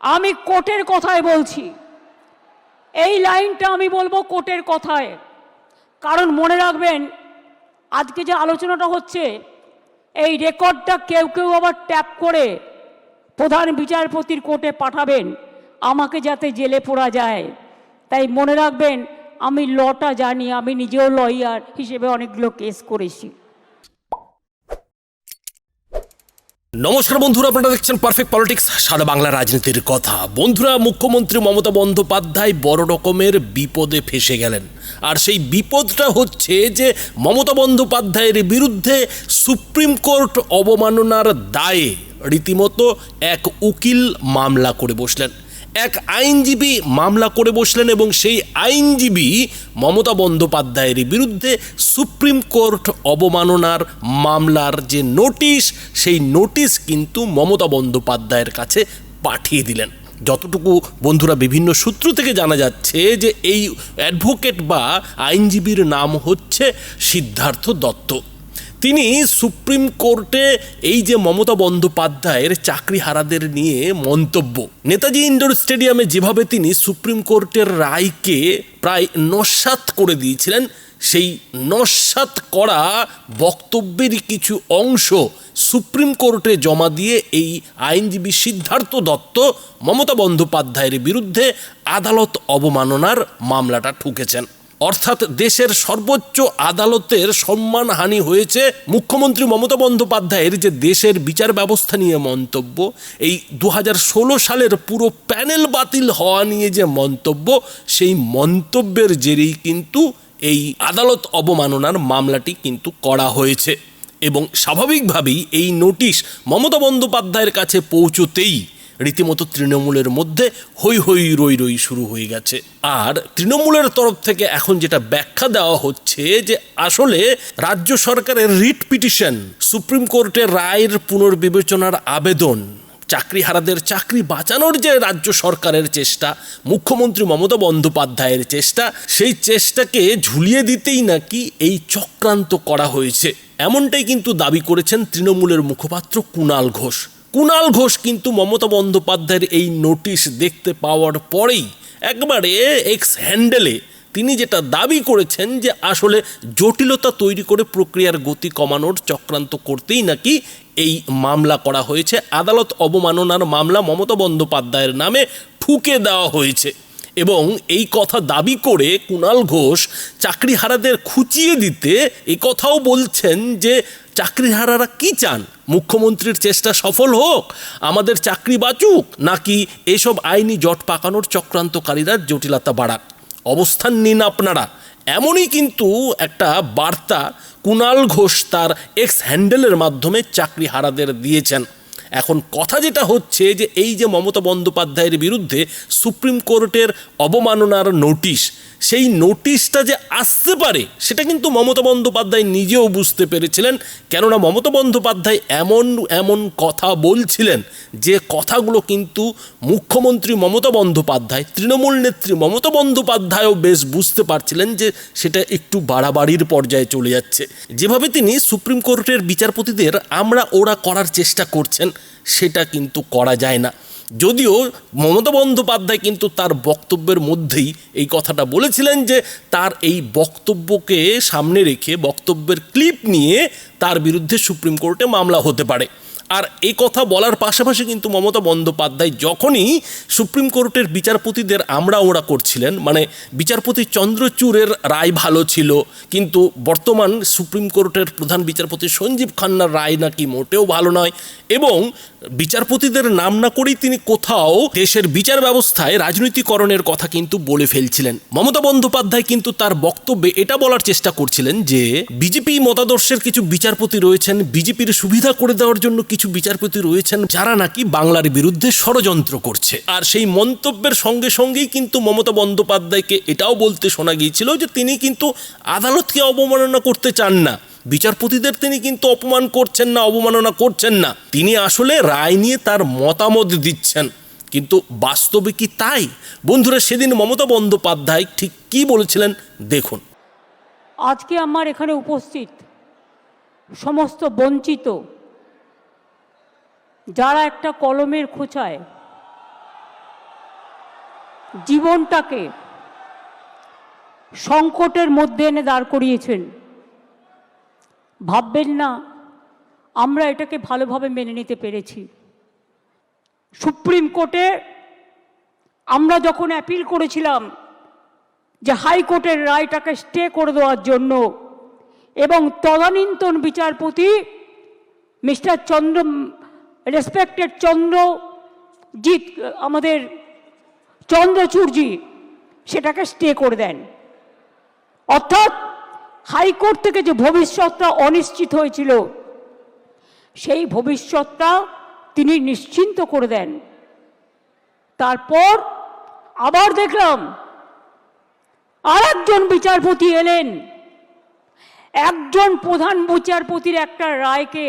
আমি কোর্টের কথায় বলছি। এই লাইনটা আমি বলব কোর্টের কথায়। কারণ মনে রাখবেন, আজকে যে আলোচনাটা হচ্ছে, এই রেকর্ডটা কেউ কেউ আবার ট্যাপ করে প্রধান বিচারপতির কোর্টে পাঠাবেন, আমাকে যাতে জেলে পড়া যায়। তাই মনে রাখবেন, আমি লটা জানি, আমি নিজেও লয়ার হিসেবে অনেকগুলো কেস করেছি। নমস্কার বন্ধুরা, আপনারা দেখছেন পারফেক্ট পলিটিক্স সাদা বাংলা রাজনীতির কথা। বন্ধুরা, মুখ্যমন্ত্রী মমতা বন্দ্যোপাধ্যায় বড় রকমের বিপদে ফেসে গেলেন। আর সেই বিপদটা হচ্ছে যে মমতা বন্দ্যোপাধ্যায়ের বিরুদ্ধে সুপ্রিম কোর্ট অবমাননার দায়ে রীতিমতো এক উকিল মামলা করে বসলেন। এক আইনজীবী মামলা করে বসলেন এবং সেই আইনজীবী মমতা বন্দ্যোপাধ্যায়ের বিরুদ্ধে সুপ্রিম কোর্ট অবমাননার মামলার যে নোটিশ, সেই নোটিশ কিন্তু মমতা বন্দ্যোপাধ্যায়ের কাছে পাঠিয়ে দিলেন। যতটুকু বন্ধুরা বিভিন্ন সূত্র থেকে জানা যাচ্ছে যে এই অ্যাডভোকেট বা আইনজীবীর নাম হচ্ছে সিদ্ধার্থ দত্ত। তিনি সুপ্রিম কোর্টে এই যে মমতা বন্দ্যোপাধ্যায়ের চাকরিহারাদের নিয়ে মন্তব্য। নেতাজি ইন্ডোর স্টেডিয়ামে যেভাবে তিনি সুপ্রিম কোর্টের রায়কে প্রায় নস্বাত করে দিয়েছিলেন, সেই নস্বাত করা বক্তব্যেরই কিছু অংশ সুপ্রিম কোর্টে জমা দিয়ে এই আইনজীবী সিদ্ধার্থ দত্ত মমতা বন্দ্যোপাধ্যায়ের বিরুদ্ধে আদালত অবমাননার মামলাটা ঠুকেছেন। অর্থাৎ দেশের সর্বোচ্চ আদালতের সম্মানহানি হয়েছে মুখ্যমন্ত্রী মমতা বন্দ্যোপাধ্যায়ের যে দেশের বিচার ব্যবস্থা নিয়ে মন্তব্য, এই দু হাজার ষোলো সালের পুরো প্যানেল বাতিল হওয়া নিয়ে যে মন্তব্য, সেই মন্তব্যের জেরেই কিন্তু এই আদালত অবমাননার মামলাটি কিন্তু করা হয়েছে। এবং স্বাভাবিকভাবেই এই নোটিশ মমতা বন্দ্যোপাধ্যায়ের কাছে পৌঁছতেই রীতিমতো তৃণমূলের মধ্যে হই হই রই রই শুরু হয়ে গেছে। আর তৃণমূলের তরফ থেকে এখন যেটা ব্যাখ্যা দেওয়া হচ্ছে যে আসলে রাজ্য সরকারের রিট পিটিশন, সুপ্রিম কোর্টের রায়ের পুনর্বিবেচনার আবেদন চাকরিহারাদের চাকরি বাঁচানোর যে রাজ্য সরকারের চেষ্টা, মুখ্যমন্ত্রী মমতা বন্দ্যোপাধ্যায়ের চেষ্টা, সেই চেষ্টাকে ঝুলিয়ে দিতেই নাকি এই চক্রান্ত করা হয়েছে। এমনটাই কিন্তু দাবি করেছেন তৃণমূলের মুখপাত্র কুণাল ঘোষ। কুণাল ঘোষ কিন্তু মমতা বন্দ্যোপাধ্যায়ের এই নোটিশ দেখতে পাওয়ার পরেই একবারে এক্স হ্যান্ডেলে তিনি যেটা দাবি করেছেন যে আসলে জটিলতা তৈরি করে প্রক্রিয়ার গতি কমানোর চক্রান্ত করতেই নাকি এই মামলা করা হয়েছে। আদালত অবমাননার মামলা মমতা বন্দ্যোপাধ্যায়ের নামে ঠুকে দেওয়া হয়েছে। এবং এই কথা দাবি করে কুণাল ঘোষ চাকরিহারাদের খুঁচিয়ে দিতে এই কথাও বলছেন যে চাকরিহারারা কি চান? মুখ্যমন্ত্রীর চেষ্টা সফল হোক, আমাদের চাকরি বাঁচুক, নাকি এসব আইনি জট পাকানোর চক্রান্তকারীরা জটিলতা বাড়াক? অবস্থান নিন আপনারা। এমনই কিন্তু একটা বার্তা কুণাল ঘোষ তার এক্স হ্যান্ডেলের মাধ্যমে চাকরিহারাদের দিয়েছেন। এখন কথা যেটা হচ্ছে যে এই যে মমতা বন্দ্যোপাধ্যায়ের বিরুদ্ধে সুপ্রিম কোর্টের অবমাননার নোটিশ, সেই নোটিশটা যে আসতে পারে, সেটা কিন্তু মমতা বন্দ্যোপাধ্যায় নিজেও বুঝতে পেরেছিলেন। কেননা মমতা বন্দ্যোপাধ্যায় এমন এমন কথা বলছিলেন যে কথাগুলো কিন্তু মুখ্যমন্ত্রী মমতা বন্দ্যোপাধ্যায়, তৃণমূল নেত্রী মমতা বন্দ্যোপাধ্যায়ও বেশ বুঝতে পারছিলেন যে সেটা একটু বাড়াবাড়ির পর্যায়ে চলে যাচ্ছে। যেভাবে তিনি সুপ্রিম কোর্টের বিচারপতিদের আমরা ওরা করার চেষ্টা করছেন সেটা কিন্তু করা যায় না। যদিও মমতা বন্দ্যোপাধ্যায় কিন্তু তার বক্তব্যের মধ্যেই এই কথাটা বলেছিলেন যে তার এই বক্তব্যকে সামনে রেখে বক্তব্যের ক্লিপ নিয়ে তার বিরুদ্ধে সুপ্রিম কোর্টে মামলা হতে পারে। আর এই কথা বলার পাশাপাশি কিন্তু মমতা বন্দ্যোপাধ্যায় যখনই সুপ্রিম কোর্টের বিচারপতিদের আমরা ওরা করছিলেন মানে বিচারপতি চন্দ্রচূড়ের রায় ভালো ছিল, কিন্তু বর্তমান সুপ্রিম কোর্টের প্রধান বিচারপতি সঞ্জীব খান্নার রায় নাকি মোটেও ভালো নয় এবং বিচারপতিদের নাম না করেই তিনি কোথাও দেশের বিচার ব্যবস্থায় রাজনীতিকরণের কথা কিন্তু বলে ফেলছিলেন। মমতা বন্দ্যোপাধ্যায় কিন্তু তার বক্তব্যে এটা বলার চেষ্টা করছিলেন যে, বিজেপি মতাদর্শের কিছু বিচারপতি রয়েছেন, বিজেপির সুবিধা করে দেওয়ার জন্য কিছু বিচারপতি রয়েছেন যারা নাকি বাংলার বিরুদ্ধে ষড়যন্ত্র করছে। আর সেই মন্তব্যের সঙ্গে সঙ্গেই কিন্তু মমতা বন্দ্যোপাধ্যায়কে এটাও বলতে শোনা গিয়েছিল যে তিনি কিন্তু আদালতকে অবমাননা করতে চান না। বিচারপতিদের তিনি কিন্তু অপমান করছেন না, অবমাননা করছেন না। তিনি আসলে রায় নিয়ে তার মতামত দিচ্ছেন। কিন্তু বাস্তবে কি তাই? বন্ধুরা, সেদিন মমতা বন্দ্যোপাধ্যায় ঠিক কি বলেছিলেন দেখুন। আজকে আমার এখানে উপস্থিত সমস্ত বঞ্চিত যারা একটা কলমের খোঁচায় জীবনটাকে সংকটের মধ্যে এনে দাঁড় করিয়েছেন, ভাববেন না, আমরা এটাকে ভালোভাবে মেনে নিতে পেরেছি। সুপ্রিম কোর্টে আমরা যখন অ্যাপিল করেছিলাম যে হাইকোর্টের রায়টাকে স্টে করে দেওয়ার জন্য এবং তদানীন্তন বিচারপতি মিস্টার চন্দ্র রেসপেক্টেড চন্দ্রজিৎ আমাদের চন্দ্রচূড়জি সেটাকে স্টে করে দেন। অর্থাৎ হাইকোর্ট থেকে যে ভবিষ্যৎটা অনিশ্চিত হয়েছিল, সেই ভবিষ্যৎটা তিনি নিশ্চিন্ত করে দেন। তারপর আবার দেখলাম আর একজন বিচারপতি এলেন। একজন প্রধান বিচারপতির একটা রায়কে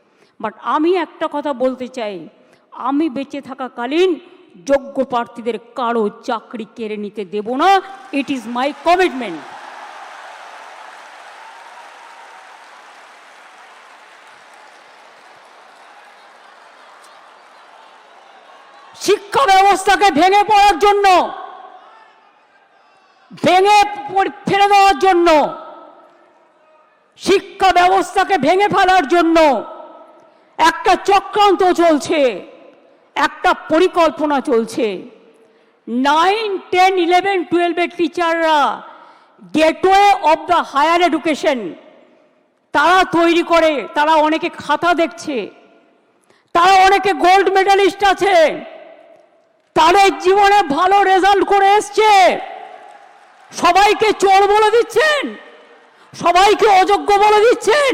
বাট আমি একটা কথা বলতে চাই। আমি বেঁচে থাকাকালীন যোগ্য প্রার্থীদের কারও চাকরি কেড়ে নিতে দেব না। ইট ইজ মাই কমিটমেন্ট শিক্ষা ব্যবস্থাকে ভেঙে পড়ার জন্য, ভেঙে ফেলে দেওয়ার জন্য, শিক্ষা ব্যবস্থাকে ভেঙে ফেলার জন্য একটা চক্রান্ত চলছে, একটা পরিকল্পনা চলছে। নাইন টেন ইলেভেন টুয়েলভের টিচাররা gateway of the higher education তারা তৈরি করে, তারা অনেকে খাতা দেখছে, তারা অনেকে গোল্ড মেডালিস্ট আছে, তাদের জীবনে ভালো রেজাল্ট করে এসছে। সবাইকে চোর বলে দিচ্ছেন, সবাইকে অযোগ্য বলে দিচ্ছেন।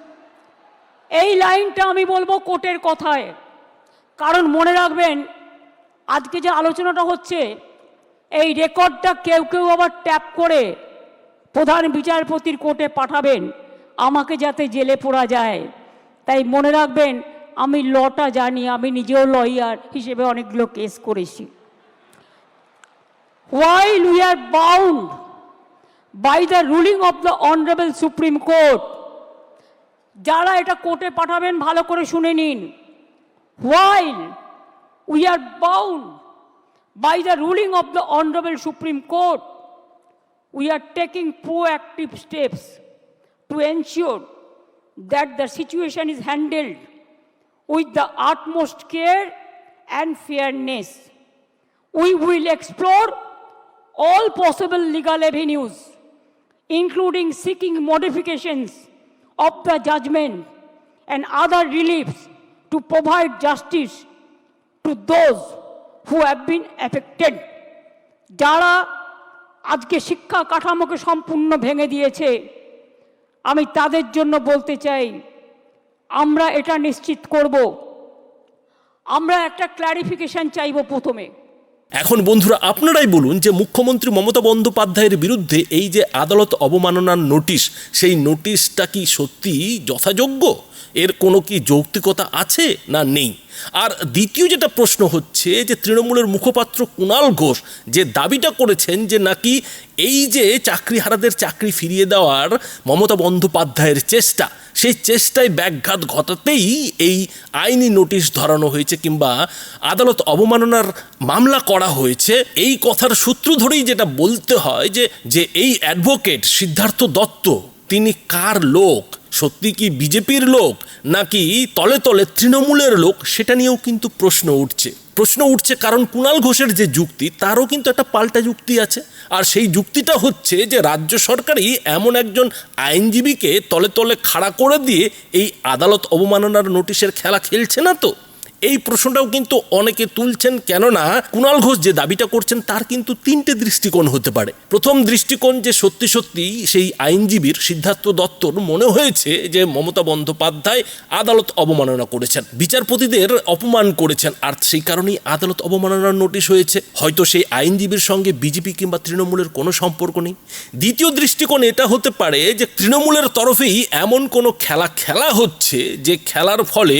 এই লাইনটা আমি বলব কোর্টের কথায়। কারণ মনে রাখবেন, আজকে যে আলোচনাটা হচ্ছে, এই রেকর্ডটা কেউ কেউ আবার ট্যাপ করে প্রধান বিচারপতির কোর্টে পাঠাবেন, আমাকে যাতে জেলে পড়া যায়। তাই মনে রাখবেন, আমি লটা জানি, আমি নিজেও লয়ার হিসেবে অনেকগুলো কেস করেছি। While we are bound by the ruling of the honorable supreme court যারা এটা কোর্টে পাঠাবেন ভালো করে শুনে নিন while we are bound by the ruling of the honorable supreme court we are taking proactive steps to ensure that the situation is handled with the utmost care and fairness. We will explore all possible legal avenues, including seeking modifications of the judgment and other reliefs to provide justice to those who have been affected. যারা আজকে শিক্ষা কাঠামোকে সম্পূর্ণ ভেঙে দিয়েছে আমি তাদের জন্য বলতে চাই আমরা এটা নিশ্চিত করব আমরা একটা ক্ল্যারিফিকেশন চাইব প্রথমে এখন বন্ধুরা আপনারাই বলুন যে মুখ্যমন্ত্রী মমতা বন্দ্যোপাধ্যায়ের বিরুদ্ধে এই যে আদালত অবমাননার নোটিশ, সেই নোটিশটা কি সত্যি যথাযোগ্য? এর কোনো কি যৌক্তিকতা আছে না নেই? আর দ্বিতীয় যেটা প্রশ্ন হচ্ছে যে তৃণমূলের মুখপাত্র কুণাল ঘোষ যে দাবিটা করেছেন যে নাকি এই যে চাকরিহারাদের চাকরি ফিরিয়ে দেওয়ার মমতা বন্দ্যোপাধ্যায়ের চেষ্টা, সেই চেষ্টায় ব্যাঘাত ঘটাতেই এই আইনি নোটিশ ধরানো হয়েছে কিংবা আদালত অবমাননার মামলা করা হয়েছে। এই কথার সূত্র ধরেই যেটা বলতে হয় যে যে এই অ্যাডভোকেট সিদ্ধার্থ দত্ত, তিনি কার লোক? সত্যি কি বিজেপির লোক নাকি তলে তলে তৃণমূলের লোক? সেটা নিয়েও কিন্তু প্রশ্ন উঠছে। প্রশ্ন উঠছে কারণ কুণাল ঘোষের যে যুক্তি, তারও কিন্তু একটা পাল্টা যুক্তি আছে। আর সেই যুক্তিটা হচ্ছে যে রাজ্য সরকারই এমন একজন আইনজীবীকে তলে তলে খাড়া করে দিয়ে এই আদালত অবমাননার নোটিশের খেলা খেলছে না তো? এই প্রশ্নটাও কিন্তু অনেকে তুলছেন, কেননা কুণাল ঘোষ যে দাবিটা করছেন, তার কিন্তু তিনটে দৃষ্টিকোণ হতে পারে। প্রথম দৃষ্টিকোণ যে সত্যি সত্যি সেই আইনজীবীর সিদ্ধার্থ দত্তর মনে হয়েছে যে মমতা বন্দ্যোপাধ্যায় আদালত অবমাননা করেছেন। বিচারপতিদের অপমান করেছেন, আর সেই কারণেই আদালত অবমাননার নোটিশ হয়েছে। হয়তো সেই আইনজীবীর সঙ্গে বিজেপি কিংবা তৃণমূলের কোনো সম্পর্ক নেই। দ্বিতীয় দৃষ্টিকোণ এটা হতে পারে যে তৃণমূলের তরফেই এমন কোনো খেলা খেলা হচ্ছে, যে খেলার ফলে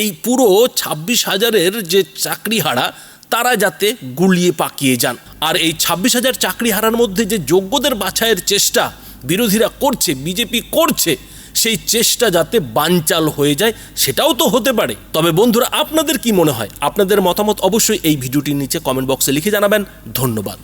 এই পুরো ছাব্বিশ হাজারের যে চাকরি হারা, তারা যাতে গুলিয়ে পাকিয়ে যান। আর এই ছাব্বিশ হাজার চাকরি হারার মধ্যে যে যোগ্যদের বাছাইয়ের চেষ্টা বিরোধীরা করছে, বিজেপি করছে, সেই চেষ্টা যাতে বানচাল হয়ে যায়, সেটাও তো হতে পারে। তবে বন্ধুরা, আপনাদের কি মনে হয়? আপনাদের মতামত অবশ্যই এই ভিডিওটির নিচে কমেন্ট বক্সে লিখে জানাবেন। ধন্যবাদ।